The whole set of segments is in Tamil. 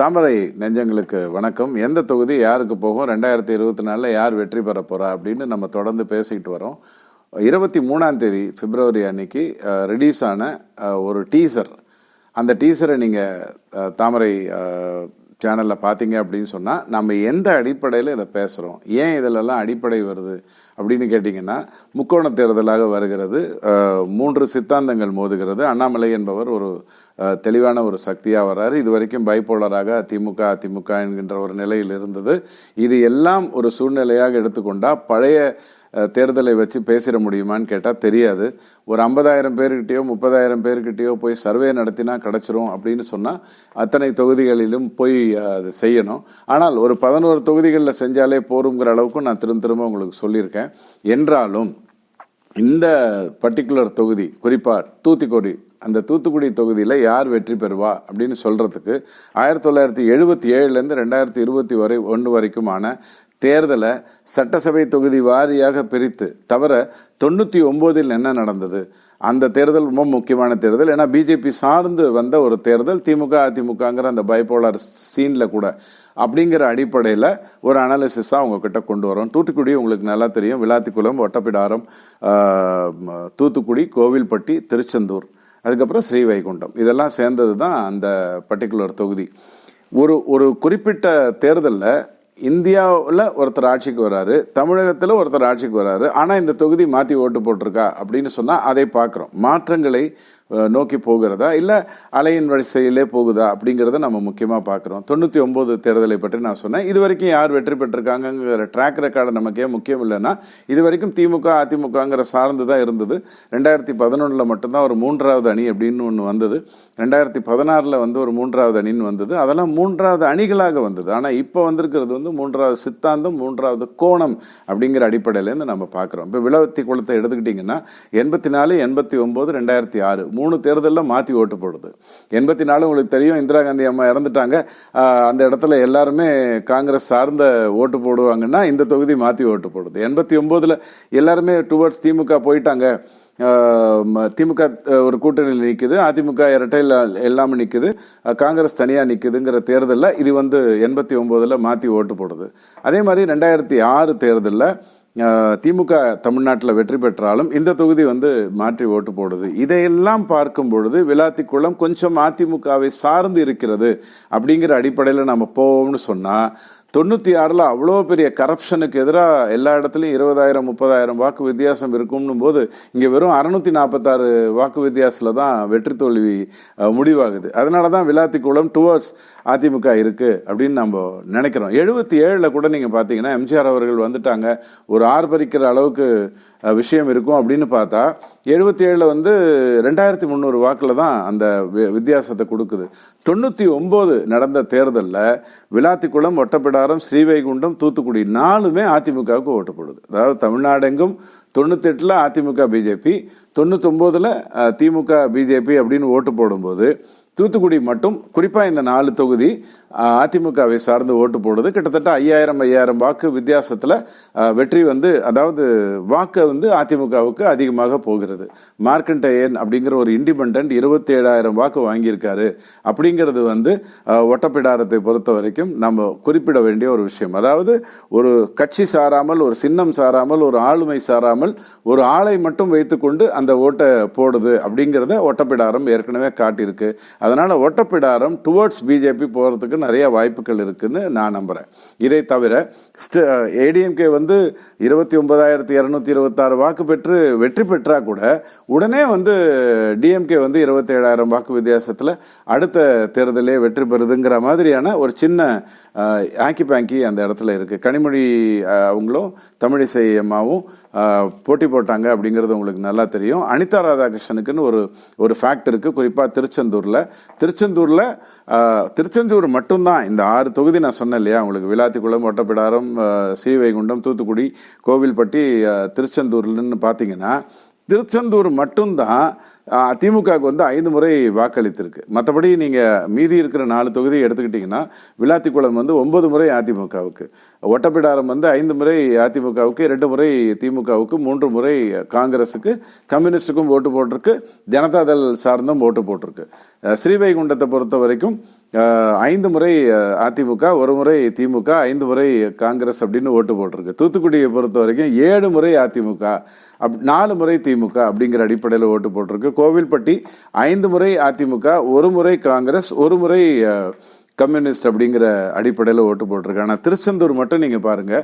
தாமரை நெஞ்சங்களுக்கு வணக்கம். எந்த தொகுதி யாருக்கு போகும்? ரெண்டாயிரத்தி இருபத்தி நாலில் யார் வெற்றி பெற போகிறா அப்படின்னு நம்ம தொடர்ந்து பேசிக்கிட்டு வரோம். இருபத்தி மூணாம் தேதி பிப்ரவரி அன்னைக்கு ரிலீஸ் ஆன ஒரு டீசர். அந்த டீசரை நீங்கள் தாமரை சேனலில் பார்த்தீங்க அப்படின்னு சொன்னால் நம்ம எந்த அடிப்படையில் இதை பேசுகிறோம் ஏன் இதிலெல்லாம் அடிப்படை வருது? அப்படின்னு கேட்டிங்கன்னா முக்கோண தேர்தலாக வருகிறது மூன்று சித்தாந்தங்கள் மோதுகிறது. அண்ணாமலை என்பவர் ஒரு தெளிவான ஒரு சக்தியாக வர்றாரு. இது வரைக்கும் பைப்போலராக திமுக அதிமுக என்கின்ற ஒரு நிலையில் இருந்தது. இது எல்லாம் ஒரு சூழ்நிலையாக எடுத்துக்கொண்டால் பழைய தேர்தலை வச்சு பேசிட முடியுமான்னு கேட்டால் தெரியாது. ஒரு ஐம்பதாயிரம் பேர்கிட்டயோ முப்பதாயிரம் பேர்கிட்டயோ போய் சர்வே நடத்தினா கிடச்சிரும் அப்படின்னு சொன்னால் அத்தனை தொகுதிகளிலும் போய் அதை அது செய்யணும். ஆனால் ஒரு பதினோரு தொகுதிகளில் செஞ்சாலே போருங்கிற அளவுக்கு நான் திரும்ப திரும்ப உங்களுக்கு சொல்லியிருக்கேன். என்றாலும் இந்த பர்டிகுலர் தொகுதி குறிப்பாக தூத்துக்குடி அந்த தூத்துக்குடி தொகுதியில் யார் வெற்றி பெறுவா அப்படின்னு சொல்கிறதுக்கு ஆயிரத்தி தொள்ளாயிரத்தி எழுபத்தி ஏழுலேருந்து ரெண்டாயிரத்தி இருபத்தி வரை ஒன்று வரைக்குமான தேர்தலை சட்டசபை தொகுதி வாரியாக பிரித்து தவிர தொண்ணூற்றி ஒம்போதில் என்ன நடந்தது? அந்த தேர்தல் ரொம்ப முக்கியமான தேர்தல். ஏன்னா பிஜேபி சார்ந்து வந்த ஒரு தேர்தல் திமுக அதிமுகங்கிற அந்த பைபோலார் சீனில் கூட. அப்படிங்கிற அடிப்படையில் ஒரு அனாலிசிஸாக அவங்கக்கிட்ட கொண்டு வரோம். தூத்துக்குடி உங்களுக்கு நல்லா தெரியும். விளாத்திக்குளம் ஒட்டப்பிடாரம் தூத்துக்குடி கோவில்பட்டி திருச்செந்தூர். அதுக்கப்புறம் ஸ்ரீவைகுண்டம். இதெல்லாம் சேர்ந்தது தான் அந்த பர்டிகுலர் தொகுதி. ஒரு ஒரு குறிப்பிட்ட தேர்தலில் இந்தியாவில் ஒருத்தர் ஆட்சிக்கு வராரு தமிழகத்தில் ஒருத்தர் ஆட்சிக்கு வராரு ஆனால் இந்த தொகுதி மாற்றி ஓட்டு போட்டிருக்கா அப்படின்னு சொன்னால் அதை பார்க்குறோம். மாற்றங்களை நோக்கி போகிறதா? இல்லை அலையின் வரிசையிலே போகுதா? அப்படிங்கிறத நம்ம முக்கியமாக பார்க்குறோம். தொண்ணூற்றி ஒம்பது தேர்தலை பற்றி நான் சொன்னேன். இது வரைக்கும் யார் வெற்றி பெற்றிருக்காங்கங்கிற ட்ராக் ரெக்கார்டு நமக்கு முக்கியம் இல்லைன்னா இது வரைக்கும் திமுக அதிமுகங்கிற சார்ந்து தான் இருந்தது. ரெண்டாயிரத்தி பதினொன்றில் மட்டும்தான் ஒரு மூன்றாவது அணி அப்படின்னு ஒன்று வந்தது. ரெண்டாயிரத்தி பதினாறில் வந்து ஒரு மூன்றாவது அணின்னு வந்தது. அதெல்லாம் மூன்றாவது அணிகளாக வந்தது. ஆனால் இப்போ வந்திருக்கிறது வந்து மூன்றாவது சித்தாந்தம் மூன்றாவது கோணம் அப்படிங்கிற அடிப்படையிலேருந்து நம்ம பார்க்குறோம். இப்போ விளவத்தி குளத்தை எடுத்துக்கிட்டிங்கன்னா எண்பத்தி நாலு எண்பத்தி ஒம்பது ரெண்டாயிரத்தி ஆறு மூணு தேர்தலில் மாற்றி ஓட்டு போடுது. எண்பத்தி நாலு உங்களுக்கு தெரியும் இந்திரா காந்தி அம்மா இறந்துட்டாங்க. அந்த இடத்துல எல்லாருமே காங்கிரஸ் சார்ந்த ஓட்டு போடுவாங்கன்னா இந்த தொகுதி மாற்றி ஓட்டு போடுது. எண்பத்தி ஒம்போதில் எல்லாருமே டுவர்ட்ஸ் திமுக போயிட்டாங்க. திமுக ஒரு கூட்டணியில் நிற்குது அதிமுக இரட்டையில் எல்லாமே நிற்குது காங்கிரஸ் தனியாக நிற்குதுங்கிற தேர்தலில் இது வந்து எண்பத்தி ஒம்போதில் மாற்றி ஓட்டு போடுது. அதே மாதிரி ரெண்டாயிரத்தி ஆறு தேர்தலில் திமுக தமிழ்நாட்டில் வெற்றி பெற்றாலும் இந்த தொகுதி வந்து மாற்றி ஓட்டு போடுது. இதையெல்லாம் பார்க்கும் பொழுது விளாத்திக்குளம் கொஞ்சம் அதிமுகவை சார்ந்து இருக்கிறது அப்படிங்கிற அடிப்படையில் நம்ம போவோம்னு சொன்னால் தொண்ணூற்றி ஆறில் அவ்வளோ பெரிய கரப்ஷனுக்கு எதிராக எல்லா இடத்துலையும் இருபதாயிரம் முப்பதாயிரம் வாக்கு வித்தியாசம் இருக்கும்னும் போது இங்கே வெறும் அறநூற்றி நாற்பத்தாறு வாக்கு வித்தியாசத்தில் தான் வெற்றி தோல்வி முடிவாகுது. அதனால தான் விளாத்தி குளம் டுவர்ட்ஸ் அதிமுக இருக்குது அப்படின்னு நம்ம நினைக்கிறோம். எழுபத்தி ஏழில் கூட நீங்கள் பார்த்தீங்கன்னா எம்ஜிஆர் அவர்கள் வந்துட்டாங்க. ஒரு ஆர்ப்பரிக்கிற அளவுக்கு விஷயம் இருக்கும் அப்படின்னு பார்த்தா எழுபத்தி ஏழில் வந்து ரெண்டாயிரத்தி முந்நூறு வாக்கில் தான் அந்த வித்தியாசத்தை கொடுக்குது. தொண்ணூற்றி ஒம்பது நடந்த தேர்தலில் விளாத்திக்குளம் ஒட்டப்பிடாரம் ஸ்ரீவைகுண்டம் தூத்துக்குடி நாலுமே அதிமுகவுக்கு ஓட்டு போடுது அதாவது தமிழ்நாடு எங்கும் தொண்ணூத்தெட்டில் அதிமுக பிஜேபி தொண்ணூத்தொம்போதில் திமுக பிஜேபி அப்படின்னு ஓட்டு போடும்போது தூத்துக்குடி மட்டும் குறிப்பாக இந்த நாலு தொகுதி அதிமுகவை சார்ந்து ஓட்டு போடுது. கிட்டத்தட்ட ஐயாயிரம் ஐயாயிரம் வாக்கு வித்தியாசத்தில் வெற்றி வந்து அதாவது வாக்கு வந்து அதிமுகவுக்கு அதிகமாக போகிறது. மார்க்கண்டேயன் அப்படிங்கிற ஒரு இண்டிபெண்ட் இருபத்தி ஏழாயிரம் வாக்கு வாங்கியிருக்காரு அப்படிங்கிறது வந்து ஒட்டப்பிடாரத்தை பொறுத்த வரைக்கும் நம்ம குறிப்பிட வேண்டிய ஒரு விஷயம். அதாவது ஒரு கட்சி சாராமல் ஒரு சின்னம் சாராமல் ஒரு ஆளுமை சாராமல் ஒரு ஆளை மட்டும் வைத்துக்கொண்டு அந்த ஓட்டை போடுது அப்படிங்கிறத ஒட்டப்பிடாரம் ஏற்கனவே காட்டியிருக்கு. அதனால் ஒட்டப்பிடாரம் டுவர்ட்ஸ் பிஜேபி போகிறதுக்கு நிறைய வாய்ப்புகள் இருக்குதுன்னு நான் நம்புறேன். இதை தவிர ஏடிஎம்கே வந்து இருபத்தி ஒன்பதாயிரத்தி இரநூத்தி இருபத்தாறு வாக்கு பெற்று வெற்றி பெற்றா கூட உடனே வந்து டிஎம்கே வந்து இருபத்தி ஏழாயிரம் வாக்கு வித்தியாசத்தில் அடுத்த தேர்தலே வெற்றி பெறுதுங்கிற மாதிரியான ஒரு சின்ன ஆங்கி பேங்கி அந்த இடத்துல இருக்குது கனிமொழி அவங்களும் தமிழிசை அம்மாவும் போட்டி போட்டாங்க அப்படிங்கிறது உங்களுக்கு நல்லா தெரியும். அனிதா ராதாகிருஷ்ணனுக்குன்னு ஒரு ஒரு ஃபேக்ட் இருக்குது குறிப்பாக திருச்செந்தூரில் திருச்செந்தூரில் திருச்செந்தூர் மட்டும்தான். இந்த ஆறு தொகுதி நான் சொன்னேன் இல்லையா? உங்களுக்கு விளாத்திக்குளம் ஒட்டப்பிடாரம் ஸ்ரீவைகுண்டம் தூத்துக்குடி கோவில்பட்டி திருச்செந்தூர்லன்னு பார்த்தீங்கன்னா திருச்செந்தூர் மட்டும்தான் திமுகவுக்கு வந்து ஐந்து முறை வாக்களித்திருக்கு. மற்றபடி நீங்கள் மீதி இருக்கிற நாலு தொகுதியை எடுத்துக்கிட்டிங்கன்னா விளாத்திக்குளம் வந்து ஒன்பது முறை அதிமுகவுக்கு. ஒட்டப்பிடாரம் வந்து ஐந்து முறை அதிமுகவுக்கு ரெண்டு முறை திமுகவுக்கு மூன்று முறை காங்கிரஸுக்கு கம்யூனிஸ்டுக்கும் ஓட்டு போட்டிருக்கு ஜனதாதள் சார்ந்தும் ஓட்டு போட்டிருக்கு. ஸ்ரீவைகுண்டத்தை பொறுத்த வரைக்கும் ஐந்து முறை அதிமுக ஒரு முறை திமுக ஐந்து முறை காங்கிரஸ் அப்படின்னு ஓட்டு போட்டிருக்கு. தூத்துக்குடியை பொறுத்த வரைக்கும் ஏழு முறை அதிமுக அப் நாலு முறை திமுக அப்படிங்கிற அடிப்படையில் ஓட்டு போட்டிருக்கு. கோவில்பட்டி ஐந்து முறை அதிமுக ஒரு முறை காங்கிரஸ் ஒரு முறை கம்யூனிஸ்ட் அப்படிங்கிற அடிப்படையில் ஓட்டு போட்டிருக்கு. ஆனால் திருச்செந்தூர் மட்டும் நீங்கள் பாருங்க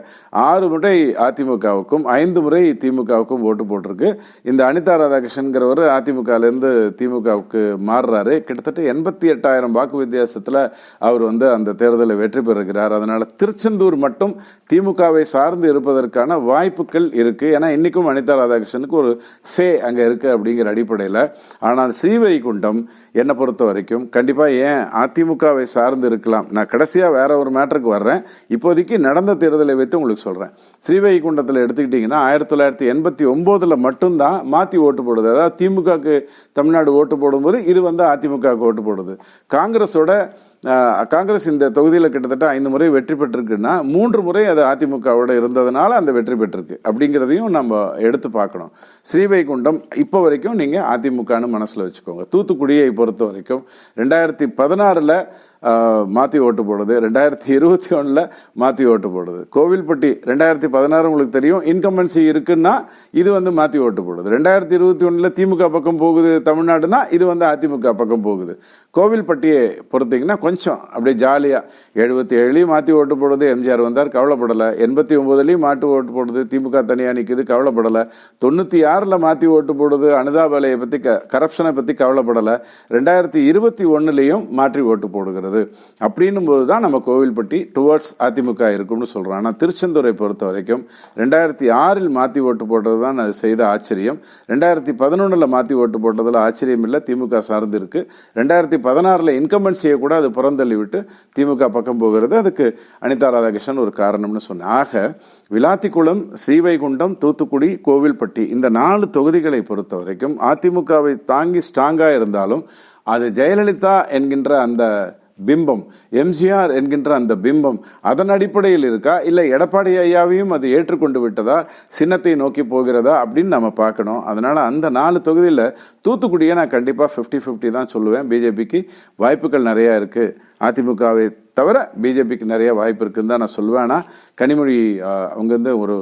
ஆறு முறை அதிமுகவுக்கும் ஐந்து முறை திமுகவுக்கும் ஓட்டு போட்டிருக்கு. இந்த அனிதா ராதாகிருஷ்ணன்கிறவர் அதிமுகலேருந்து திமுகவுக்கு மாறுறாரு. கிட்டத்தட்ட எண்பத்தி எட்டாயிரம் வாக்கு வித்தியாசத்தில் அவர் வந்து அந்த தேர்தலில் வெற்றி பெறுகிறார். அதனால் திருச்செந்தூர் மட்டும் திமுகவை சார்ந்து இருப்பதற்கான வாய்ப்புகள் இருக்குது ஏன்னா இன்றைக்கும் அனிதா ராதாகிருஷ்ணனுக்கு ஒரு சே அங்கே இருக்குது அப்படிங்கிற அடிப்படையில். ஆனால் ஸ்ரீவைகுண்டம் என்னை பொறுத்த வரைக்கும் கண்டிப்பாக ஏன் அதிமுகவை சார்ந்து இருக்கலாம் நான் கடைசியாக வேற ஒரு மேட்டருக்கு வர்றேன். இப்போதைக்கு நடந்த தேர்தலை வைத்து உங்களுக்கு சொல்கிறேன் ஸ்ரீவைகுண்டத்தில் எடுத்துக்கிட்டிங்கன்னா ஆயிரத்தி தொள்ளாயிரத்தி எண்பத்தி ஒம்போதில் மட்டும்தான் மாற்றி ஓட்டு போடுது. அதாவது திமுகவுக்கு தமிழ்நாடு ஓட்டு போடும்போது இது வந்து அதிமுகவுக்கு ஓட்டு போடுது. காங்கிரஸோட காங்கிரஸ் இந்த தொகுதியில் கிட்டத்தட்ட ஐந்து முறை வெற்றி பெற்றிருக்குன்னா மூன்று முறை அது அதிமுகவோட இருந்ததுனால அந்த வெற்றி பெற்றிருக்கு. அப்படிங்கிறதையும் நம்ம எடுத்து பார்க்கணும். ஸ்ரீவைகுண்டம் இப்போ வரைக்கும் நீங்கள் அதிமுகன்னு மனசில் வச்சுக்கோங்க. தூத்துக்குடியை பொறுத்த வரைக்கும் ரெண்டாயிரத்தி பதினாறில் மாற்றி ஓட்டு போடுது. ரெண்டாயிரத்தி இருபத்தி ஒன்றில் மாற்றி ஓட்டு போடுது. கோவில்பட்டி ரெண்டாயிரத்தி பதினாறு உங்களுக்கு தெரியும். இன்கம்பன்சி இருக்குன்னா இது வந்து மாற்றி ஓட்டு போடுது. ரெண்டாயிரத்தி இருபத்தி ஒன்றில் திமுக பக்கம் போகுது தமிழ்நாடுனா இது வந்து அதிமுக பக்கம் போகுது. கோவில்பட்டியை பொறுத்தீங்கன்னா கொஞ்சம் அப்படியே ஜாலியாக எழுபத்தி ஏழுலையும் மாற்றி ஓட்டு போடுது. எம்ஜிஆர் வந்தார் கவலைப்படலை. எண்பத்தி ஒம்போதுலேயும் மாட்டு ஓட்டு போடுது. திமுக தனியாக நிற்குது கவலைப்படலை. தொண்ணூற்றி ஆறில் மாற்றி ஓட்டு போடுது. அனுதாபலையை பற்றி க கரப்ஷனை பற்றி கவலைப்படலை. ரெண்டாயிரத்தி இருபத்தி ஒன்றுலேயும் மாற்றி ஓட்டு போடுகிறது. அப்படின்னும் போது தான் நம்ம கோவில்பட்டி டுவர்ட்ஸ் அதிமுக இருக்கும்னு சொல்கிறோம் ஆனால் திருச்செந்தூரை பொறுத்த வரைக்கும் ரெண்டாயிரத்தி ஆறில் மாற்றி ஓட்டு போட்டது தான் அது செய்த ஆச்சரியம். ரெண்டாயிரத்தி பதினொன்றில் மாற்றி ஓட்டு போட்டதில் ஆச்சரியம் இல்லை திமுக சார்ந்து இருக்கு. ரெண்டாயிரத்தி பதினாறில் இன்கம்பன்சியை கூட அது புறந்தள்ளி விட்டு திமுக பக்கம் போகிறது அதுக்கு அனிதா ராதாகிருஷ்ணன் ஒரு காரணம்னு சொன்னேன். ஆக விளாத்திக்குளம் ஸ்ரீவைகுண்டம் தூத்துக்குடி கோவில்பட்டி இந்த நாலு தொகுதிகளை பொறுத்த வரைக்கும் அதிமுகவை தாங்கி ஸ்ட்ராங்காக இருந்தாலும் அது ஜெயலலிதா என்கின்ற அந்த பிம்பம். எம்ஜிஆர் என்கின்ற அந்த பிம்பம் அதன் அடிப்படையில் இருக்கா? இல்லை எடப்பாடி ஐயாவையும் அது ஏற்றுக்கொண்டு விட்டதா? சின்னத்தை நோக்கி போகிறதா? அப்படின்னு நம்ம பார்க்கணும். அதனால் அந்த நாலு தொகுதியில் தூத்துக்குடியை நான் கண்டிப்பாக ஃபிஃப்டி ஃபிஃப்டி தான் சொல்லுவேன். பிஜேபிக்கு வாய்ப்புகள் நிறையா இருக்குது அதிமுகவை தவிர பிஜேபிக்கு நிறைய வாய்ப்பு இருக்குன்னு தான் நான் சொல்வேன்னா கனிமொழி அவங்க வந்து ஒரு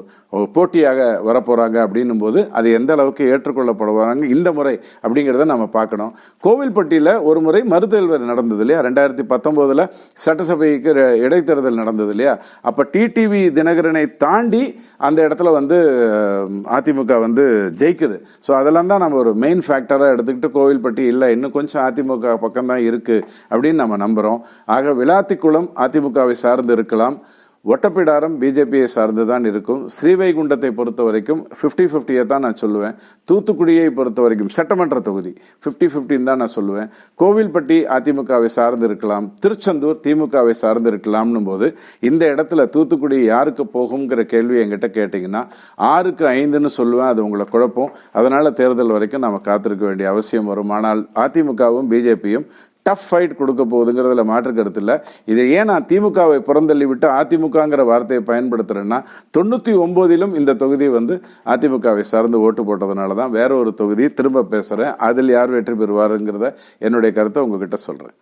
போட்டியாக வரப்போகிறாங்க அப்படின்னும் போது அது எந்த அளவுக்கு ஏற்றுக்கொள்ளப்படுவாங்க இந்த முறை அப்படிங்கிறத நம்ம பார்க்கணும். கோவில்பட்டியில் ஒரு முறை மறுதேர்தல் நடந்தது இல்லையா? ரெண்டாயிரத்தி பத்தொம்போதில் சட்டசபைக்கு இடைத்தேர்தல் நடந்தது இல்லையா? அப்போ டிடிவி தினகரனை தாண்டி அந்த இடத்துல வந்து அதிமுக வந்து ஜெயிக்குது. ஸோ அதெல்லாம் தான் நம்ம ஒரு மெயின் ஃபேக்டராக எடுத்துக்கிட்டு கோவில்பட்டி இல்லை இன்னும் கொஞ்சம் அதிமுக பக்கம் தான் அப்படின்னு நம்ம நம்புகிறோம் ஆக விளாத்திக்குளம் அதிமுகவை சார்ந்து இருக்கலாம். ஒட்டப்பிடாரம் பிஜேபியை சார்ந்து தான் இருக்கும். ஸ்ரீவைகுண்டத்தை பொறுத்த வரைக்கும் ஃபிஃப்டி ஃபிஃப்டியை தான் நான் சொல்லுவேன். தூத்துக்குடியை பொறுத்த வரைக்கும் சட்டமன்ற தொகுதி ஃபிஃப்டி ஃபிஃப்டின்னு தான் நான் சொல்லுவேன். கோவில்பட்டி அதிமுகவை சார்ந்து இருக்கலாம். திருச்செந்தூர் திமுகவை சார்ந்து இருக்கலாம்னும் போது இந்த இடத்துல தூத்துக்குடி யாருக்கு போகுங்கிற கேள்வி என்கிட்ட கேட்டிங்கன்னா ஆறுக்கு ஐந்துன்னு சொல்லுவேன். அது உங்களை குழப்பம். அதனால் தேர்தல் வரைக்கும் நம்ம காத்திருக்க வேண்டிய அவசியம் வரும். ஆனால் அதிமுகவும் பிஜேபியும் டஃப் ஃபைட் கொடுக்க போகுதுங்கிறதுல மாற்று கருத்து இல்லை. இதை ஏன் நான் திமுகவை புறந்தள்ளி விட்டு அதிமுகங்கிற வார்த்தையை பயன்படுத்துகிறேன்னா தொண்ணூற்றி ஒம்போதிலும் இந்த தொகுதி வந்து அதிமுகவை சார்ந்து ஓட்டு போட்டதுனால தான் வேற ஒரு தொகுதி திரும்ப பேசுகிறேன் அதில் யார் வெற்றி பெறுவாருங்கிறத என்னுடைய கருத்தை உங்ககிட்ட சொல்கிறேன்